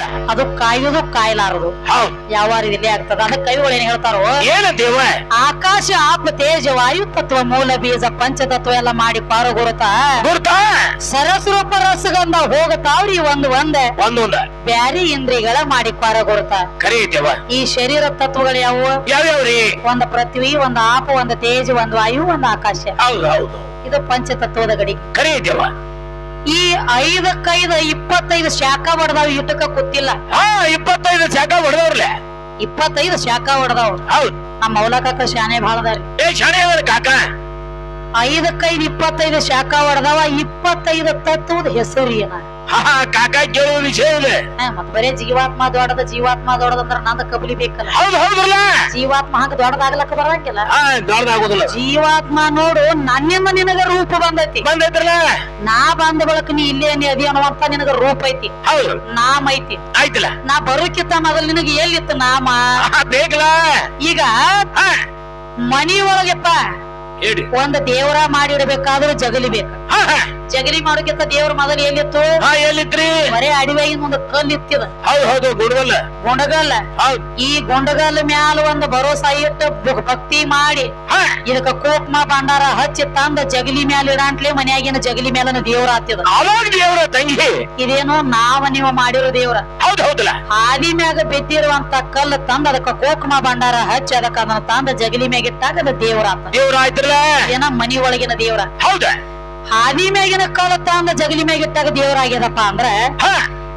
ಹೌದಲ್ಲ ಅದು ಕಾಯುವುದು ಕಾಯಲಾರದು. ಹೌದ್. ಯಾವ ರೀತಿಯಲ್ಲಿ ಆಗ್ತದ? ಅದಕ್ಕೆ ಕವಿಗಳು ಏನ್ ಹೇಳ್ತಾರೋ? ಏನಂತೇವ ಆಕಾಶ ಆತ್ಮ ತೇಜ ವಾಯು ತತ್ವ ಮೂಲ ಬೀಜ ಪಂಚತತ್ವ ಎಲ್ಲ ಮಾಡಿ ಪಾರುಗುರುತ ಸರಸ್ ಸರಸ್ವರೂಪ ರಸಗಂಧ ಹೋಗತಾವ್ರಿ ಒಂದು ಒಂದೇ? ಒಂದೊಂದ. ಬ್ಯಾರಿ ಇಂದ್ರಿಗಳ ಮಾಡಿ ಪಾರಗುರುತ ಕರಿ ಐತೇವ ಈ ಶರೀರ ತತ್ವಗಳು ಯಾವುವು ಯಾವ್ಯಾವ್ರಿ ಒಂದ್ ಪೃಥ್ವಿ ಒಂದ್ ಆಪ ಒಂದ್ ತೇಜ ಒಂದ್ ವಾಯು ಒಂದ್ ಆಕಾಶ. ಹೌದು ಹೌದು. ಇದು ಪಂಚತತ್ವದ ಗಡಿ. ಕರಿ ಈ ಐದಕ್ಕೈದು ಇಪ್ಪತ್ತೈದು ಶಾಖ ಹೊಡೆದಾವ್ ಇಟ್ಟಕ ಕೂತಿಲ್ಲ ಹಾ ಇಪ್ಪತ್ತೈದು ಶಾಖ ಹೊಡೆದವ್ರಲೆ ಇಪ್ಪತ್ತೈದು ಶಾಖ ಹೊಡೆದಾವ್ ಹೌದ್ ನಮ್ಮ ಮೌಲಕಾಕ ಶಾನೆ ಭಾಳದಾರಿ ಏ ಶಾಣೆ ಅದಾರ ಕಾಕ ಐದಕ್ಕೈದು ಇಪ್ಪತ್ತೈದು ಶಾಖ ಹೊಡೆದಾವ ಇಪ್ಪತ್ತೈದು ತತ್ವದ ಹೆಸರು ಏನ ಹಾ ಕಾಕ ಕೇಳುವ ವಿಷಯ ಇದೆ. ಹಾ, ಬರೇ ಜೀವಾತ್ಮ ದೊಡ್ಡದ ಜೀವಾತ್ಮ ದೊಡ್ಡದಂದ್ರ ನಂದ ಕಬಲಿ ಬೇಕಲ್ಲ. ಹೌದು ಹೌದ್ರಲ್ಲ ಜೀವಾತ್ಮ ಹಂಗ ದೊಡ್ಡದಾಗ್ಲಕ್ಕ ಬರಂಗಿಲ್ಲ. ಹಾ ದೊಡ್ಡದಾಗೋದಿಲ್ಲ. ಜೀವಾತ್ಮ ನೋಡು ನನ್ನಿಂದ ನಿನಗ ರೂಪ ಬಂದೈತಿ. ಬಂದೈತ್ರಲ್ಲ ನಾ ಬಂದ ಬಳಕ ನೀ ಇಲ್ಲೇ ನೀ ಅದಿ ಅನ್ನುವಂತ ನಿನಗ ರೂಪ ಐತಿ. ಹೌದು. ನಾಮ ಐತಿ. ಆಯ್ತಲ್ಲ. ನಾ ಬರೋಕಿತ್ತ ಮೊದಲು ನಿನಗೆ ಎಲ್ಲಿತ್ತು ನಾಮ? ಹಾ ಬೇಕಲ್ಲ. ಈಗ ಹಾ. ಮನಿ ಒಳಗೆಪ್ಪ ಹೇಳಿ. ಒಂದ್ ದೇವರ ಮಾಡಿಡ್ಬೇಕಾದ್ರೂ ಜಗಲಿ ಬೇಕು. ಹಾ ಹಾ. ಜಗಲಿ ಮಾಡೋಕ್ಕಿಂತ ದೇವ್ರ ಮೊದಲು ಎಲ್ಲಿತ್ತು? ಹಾ ಎಲ್ಲಿದ್ರಿ? ಬರೇ ಅಡಿವೆಗಿನ ಒಂದು ಕಲ್ಲು ಇತ್ತಿದ. ಹೌದು ಹೌದು ಗುಂಡಗಲ್ಲ. ಹೌದ್. ಈ ಗುಂಡಗಲ್ಲ ಮ್ಯಾಲ ಒಂದು ಭರೋಸಾ ಇಟ್ಟು ಭಕ್ತಿ ಮಾಡಿ. ಇದಕ್ಕ ಕೋಪ್ಮ ಭಂಡಾರ ಹಚ್ಚಿ ತಂದ ಜಗಲಿ ಮ್ಯಾಲ ಇಡಾಂಟ್ಲೆ ಮನ್ಯಾಗಿನ ಜಗಲಿ ಮ್ಯಾಲನ ದೇವ್ರ ಆತಿದ ಅವಾಗ ದೇವ್ರ ತಂಗಿ. ಇದೇನೋ ನಾವ ನೀವ ಮಾಡಿರೋ ದೇವ್ರ. ಹೌದು ಹೌದಲ್ಲ. ಹಾದಿ ಮ್ಯಾಗ ಬಿದ್ದಿರುವಂತ ಕಲ್ಲು ತಂದ ಅದಕ್ಕ ಕೋಕ್ಮ ಭಂಡಾರ ಹಚ್ಚಿ ಅದಕ್ಕ ಅದನ್ನ ತಂದ ಜಗಲಿ ಮ್ಯಾಗ ಇಟ್ಟಾಗ ಅದ ದೇವ್ರ ಆತ. ದೇವ್ರ ಆಯ್ತ್ರಲ್ಲ ಏನ ಮನಿ ಒಳಗಿನ ದೇವ್ರ. ಹೌದ. ಹಾದಿ ಮ್ಯಾಗಿನ ಕಲ್ಲು ತಂದ ಜಗಲಿ ಮ್ಯಾಗ ಇಟ್ಟಾಗ ದೇವ್ರ ಆಗ್ಯದಪ್ಪ ಅಂದ್ರ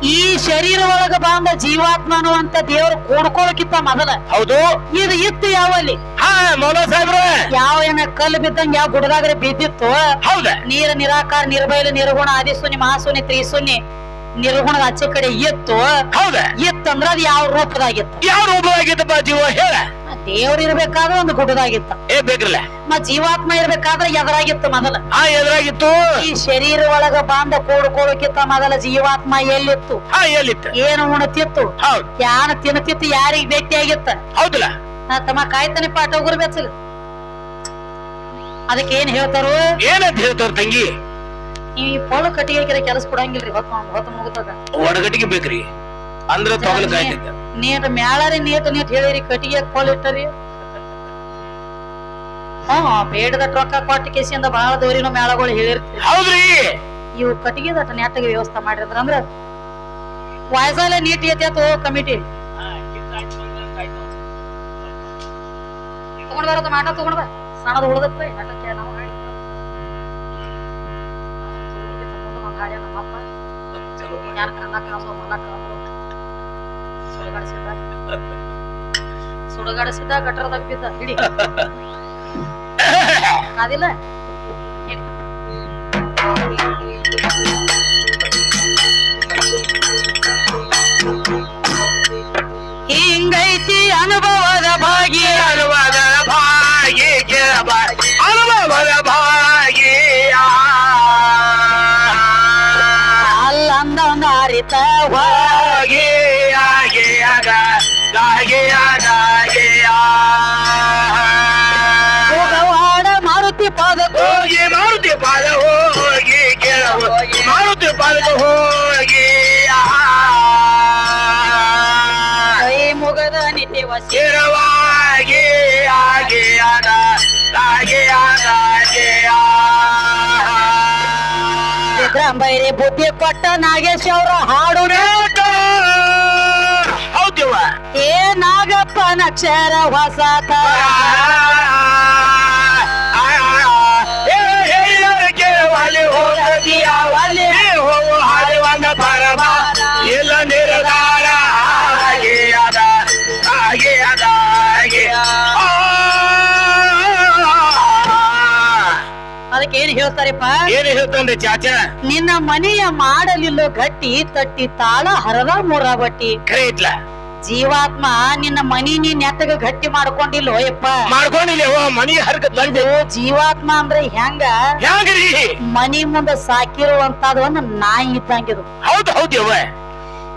ಈ ಶರೀರ ಒಳಗ ಬಂದ ಜೀವಾತ್ಮ ಅನ್ನುವಂತ ದೇವ್ರು ಕೂಡ್ಕೊಳಕಿತ್ತ ಮೊದಲ. ಹೌದು. ಇದು ಇತ್ತು ಯಾವಲ್ಲಿ? ಯಾವ ಏನ ಕಲ್ಲು ಬಿದ್ದಂಗ ಯಾವ ಗುಡದಾಗ್ರೆ ಬಿದ್ದಿತ್ತು? ಹೌದ. ನೀರ ನಿರಾಕಾರ ನಿರ್ಬೈಲ ನಿರ್ಗುಣ ಆದಿಶೂನ್ಯ ಮಹಾಶೂನ್ಯ ತ್ರಿಶೂನ್ಯ ನಿರ್ಗುಣದ ಆಚೆ ಕಡೆ ಇತ್ತು. ಹೌದ. ಇತ್ತಂದ್ರ ಅದು ಯಾವ ರೂಪದಾಗಿತ್ತು? ಯಾವ ರೂಪದಾಗಿತ್ತಪ್ಪ ಜೀವ ಹೇಳ. ದೇವ್ರ ಇರ್ಬೇಕಾದ್ರೆ ಒಂದು ಗುಡ್ಡದಾಗಿತ್ತ. ಏ ಬೇಕ್ರಲ್ಲ. ಮತ್ ಜೀವಾತ್ಮ ಇರ್ಬೇಕಾದ್ರೆ ಎದುರಾಗಿತ್ತು ಮೊದಲ. ಹಾ ಎದುರಾಗಿತ್ತು. ಈ ಶರೀರ ಒಳಗ ಬಂದ ಕೂಡ್ಕೊಳ್ಳೋಕಿತ್ತ ಮೊದಲ ಜೀವಾತ್ಮ ಎಲ್ಲಿತ್ತು? ಹಾ ಎಲ್ಲಿತ್ತು? ಏನು ಉಣತಿತ್ತು? ಹೌದು. ಯಾನ ತಿನ್ನತಿತ್ತು? ಯಾರಿಗೆ ಭೇಟಿ ಆಗಿತ್ತ ಹೌದಲ್ಲ. ನಾ ತಮ್ಮ ಕಾಯ್ತಾನೆ ಪಾಠ ಹೋಗ್ರ ಬೆಚ್ಚಗ ಅದಕ್ಕೆ ಏನ್ ಹೇಳ್ತಾರು? ಏನಂತ ಹೇಳ್ತಾರ ತಂಗಿ? ಈ ಪೊಳ ಕಟ್ಟಿಗೆ ಕೆಲಸ ಕೊಡಂಗಿಲ್ರಿ ಹೊತ್ತು ಹೊತ್ತು ಮುಗುತ್ತದ ಒಡಗಟ್ಟಿಗೆ ಬೇಕ್ರಿ. ಅಂದ್ರೆ ತೊಗಲ ಕಾಯ್ತಿದ್ದ. ನೀಟ್ ಮ್ಯಾಳರಿ ನೀತ ನೀಟ್ ಹೇಳಿರಿ ಕಟ್ಟಿಗೆ ಪೊಳ ಇಟ್ಟರಿ ಹ್ಮ್ ಬೇಡದ ರೊಕ್ಕ ಕೊಟ್ಟ ಕೇಸಿಂದ ಬಹಳ ದೂರಿನ ಮೇಳಗಳು ಹೇಳಿರ್ತೀರಿ. ಹೌದ್ರಿ. ಇವು ಕಟ್ಟಿಗೆ ದಟ್ಟ ನೆಟ್ಟಗೆ ವ್ಯವಸ್ಥೆ ಮಾಡಿದ್ರ ಅಂದ್ರ ವಾಯ್ಸಾಲೆ ನೀಟ್ ಐತಿ ಆತು ಕಮಿಟಿ. ತಗೊಂಡ್ ಬರೋದು ಮಾಟ ತಗೊಂಡ್ ಬರ ಸಣ್ಣದ ಉಳ್ದತ್ತ ನಾಟಕ್ಕೆ ನಾವು ಹಾಡಿ ಹಾಡ್ಯ ನಮ್ಮಪ್ಪ ಯಾರು ಕಣ್ಣ ಕಾಸೋ ಮನ ಕಾಸೋ ಸುಡುಗಾಡಿಸಿದ್ದ ಸುಡುಗಾಡಿಸಿದ್ದ ಗಟ್ಟರದಾಗ ಬಿದ್ದ ಹಿಡಿ. ಅದಿಲ್ಲ. ಹಿಂಗೈತಿ ಅನುಭವದ ಭಾಗಿ ಅನುಭವದ ಭಾಗಿ ಅನುಭವದ ಭಾಗಿ ಅಲ್ಲಂದ ಅರಿತ ಹೋಗವಾಡ ಮಾರುತಿ ಪಾದ ಹೋಗಿ ಮಾರುತಿ ಪಾದ ಹೋಗಿ ಕೇಳವು ಮಾರುತಿ ಪಾದಕ್ಕೆ ಹೋಗಿ ಕೈ ಮುಗದ ನಿತ್ಯ ವಸಿ ಸ್ಥಿರವಾಗಿ ಹಾಗೆ ಆಗ ಹಾಗೆ ಆಗ ಹಾಗೆ ಸಿದ್ದರಾಮಯ್ಯ ಬುದ್ಧಿ ಕೊಟ್ಟ ನಾಗೇಶ್ ಅವರ ಹಾಡು ಹೌದಿವ ಏ ನಾಗಪ್ಪನ ನಕ್ಷರ ಹೊಸ ನಿರ್ಧಾರ ಹಾಗೆ ಅದ ಹಾಗೆ ಅದ ಹಾಗೆ. ಅದಕ್ಕೆ ಏನ್ ಹೇಳ್ತಾರಪ್ಪ ಏನು ಹೇಳ್ತಾನ್ರಿ ಚಾಚಾ ನಿನ್ನ ಮನೆಯ ಮಾಡಲಿಲ್ಲೋ ಗಟ್ಟಿ ತಟ್ಟಿ ತಾಳ ಹರದ ಮೂರ ಬಟ್ಟಿ ಇತ್ಲ ಜೀವಾತ್ಮ ನಿನ್ನ ಮನಿ ನೀ ನೆಟ್ಟಗ ಗಟ್ಟಿ ಮಾಡ್ಕೊಂಡಿಲ್ಲೋ ಯಪ್ಪ. ಮಾಡ್ಕೊಂಡಿಲ್ಲ ಮನಿ ಹರ್ಗ ಇದು ಜೀವಾತ್ಮ ಅಂದ್ರೆ ಹೆಂಗ? ಹೆಂಗ್ರಿ? ಮನಿ ಮುಂದ ಸಾಕಿರುವಂತದ ಒಂದು ನಾಯಿ ಇದ್ದಂಗಿದು ಹೌದು ಹೌದ್ಯವ್ವ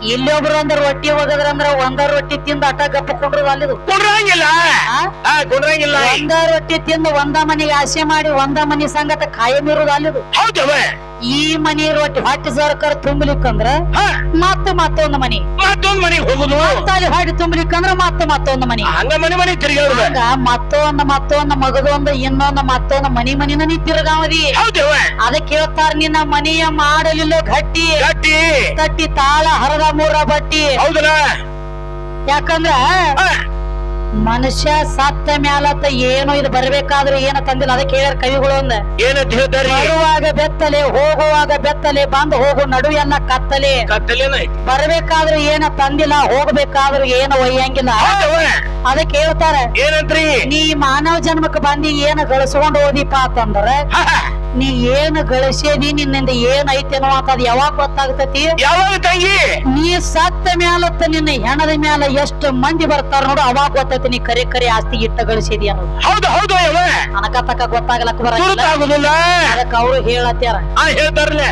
ಇಲ್ಲೊಬ್ರು ಅಂದ್ರೆ ರೊಟ್ಟಿ ಹೋಗದ್ರ ಅಂದ್ರ ಒಂದ ರೊಟ್ಟಿ ತಿಂದ ಅಟ ಗಪ್ಪ ಕುಂಡ್ರದು ಅಲ್ಲಿದು ಕೊಡ್ರಂಗಿಲ್ಲ? ಆ? ಕೊಡ್ರಂಗಿಲ್ಲ. ಒಂದ ರೊಟ್ಟಿ ತಿಂದು ಒಂದ ಮನೆಗೆ ಆಸೆ ಮಾಡಿ ಒಂದ ಮನಿ ಸಂಗತ ಕಾಯಂ ಇರುದು ಅಲ್ಲಿದು ಹೌದವ್ವ ಈ ಮನೆ ರೊಟ್ಟಿ ಹೊಟ್ಟೆ ಸರ್ಕಾರ ತುಂಬಲಿಕ್ಕಂದ್ರ ಮತ್ತೆ ಮತ್ತ ಮತ್ತೊಂದು ಮನಿ. ಮತ್ತೊಂದ್ ಮನೆಗೆ ಹೋಗುದು. ಅಲ್ಲಿ ಹೊಟ್ಟೆ ತುಂಬಲಿಕ್ಕಂದ್ರ ಮತ್ತೆ ಮತ್ತೊಂದು ಮನಿ. ಹಂಗ ಮನೆ ಮನೆ ತಿರುಗಾಡುದ ಮತ್ತೊಂದ ಮತ್ತೊಂದು ಮಗದೊಂದು ಇನ್ನೊಂದು ಮತ್ತೊಂದು ಮನಿ ಮನಿನ ನೀ ತಿರುಗಾವದಿ. ಅದಕ್ಕೆ ಹೇಳ್ತಾರ ನಿನ್ನ ಮನೆಯ ಮಾಡಲಿಲ್ಲ ಗಟ್ಟಿ. ಗಟ್ಟಿ. ತಟ್ಟಿ ತಾಳ ಹರದ ಮೂರ ಬಟ್ಟಿ. ಹೌದಲ್ಲ ಯಾಕಂದ್ರ ಮನುಷ್ಯ ಸತ್ತ ಮ್ಯಾಲತ್ತ ಏನು ಇದು ಬರ್ಬೇಕಾದ್ರೆ ಏನ ತಂದಿಲ್ಲ. ಅದಕ್ಕೆ ಹೇಳ್ಯಾರ ಕವಿಗಳು ಒಂದ ಏನಂತ ಹೇಳ್ತಾರಿ ಬರುವಾಗ ಬೆತ್ತಲೆ ಹೋಗುವಾಗ ಬೆತ್ತಲೆ ಬಂದು ಹೋಗು ನಡುವೆ ಎಲ್ಲ ಕತ್ತಲೆ. ಕತ್ತಲೇನ? ಐತಿ ಬರ್ಬೇಕಾದ್ರೆ ಏನ ತಂದಿಲ್ಲ ಹೋಗ್ಬೇಕಾದ್ರೆ ಏನು ಒಯ್ಯಂಗಿಲ್ಲ. ಅದಕ್ಕೆ ಹೇಳ್ತಾರ ಏನಂತ್ರಿ? ನೀ ಮಾನವ ಜನ್ಮಕ್ಕೆ ಬಂದಿ ಏನ ಗಳಿಸ್ಕೊಂಡು ಹೋದಿಪ್ಪ ಅಂತಂದ್ರ. ನೀ ಏನ್ ಗಳಿಸೇದಿ ನಿನ್ನಿಂದ ಏನ್ ಐತೇನೋ ಅಂತ ಅದ್ ಯಾವಾಗ ಗೊತ್ತಾಗ್ತತಿ? ಯಾವಾಗ ತಂಗಿ? ನೀ ಸತ್ತ ಮ್ಯಾಲತ್ತ ನಿನ್ನ ಹೆಣದ ಮ್ಯಾಲ ಎಷ್ಟು ಮಂದಿ ಬರ್ತಾರ ನೋಡು ಅವಾಗ ಗೊತ್ತೈತಿ ನೀ ಕರೆ ಕರೆ ಆಸ್ತಿ ಇಟ್ಟ ಗಳಿಸಿದಿ ಅನ್ನೋದು. ಹೌದು ಹೌದು ಯವ ಅನಕ ತಕ್ಕ ಗೊತ್ತಾಗ್ಲಕ್ ಬರಲ್ಲ ಅದಕ್ಕ ಅವ್ರು ಹೇಳತ್ಯಾರ. ಹಾ ಹೇಳ್ತಾರಲ್ಲ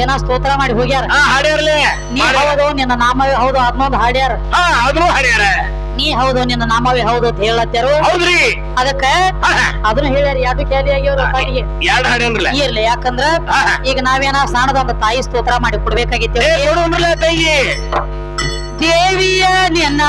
ಏನ ಸ್ತೋತ್ರ ಮಾಡಿ ಹೋಗ್ಯಾರ? ಆ ಹಾಡ್ಯಾರಲ್ಲ ನೀ ಹೌದು ನಿನ್ನ ನಾಮವೇ ಹೌದು ಅದನ್ನೊಂದು ಹಾಡ್ಯಾರ. ಹಾ ಅದನ್ನು ಹಾಡ್ಯಾರ. ನೀ ಹೌದು ನಿನ್ನ ನಾಮವೇ ಹೌದು ಅಂತ ಹೇಳತ್ಯಾರು. ಹೌದ್ರಿ? ಅದಕ್ಕ ಅದನ್ನು ಹೇಳ್ಯಾರ ಯಾರು ಖಾಲಿ ಆಗ್ಯಾವ್ರ ಎರಡ್ ಇರ್ಲಿ ಯಾಕಂದ್ರ. ಈಗ ನಾವೇನ ಸಣ್ಣದೊಂದು ತಾಯಿ ಸ್ತೋತ್ರ ಮಾಡಿ ಕೊಡ್ಬೇಕಾಗಿತ್ತು ದೇವಿಯ ನಿನ್ನ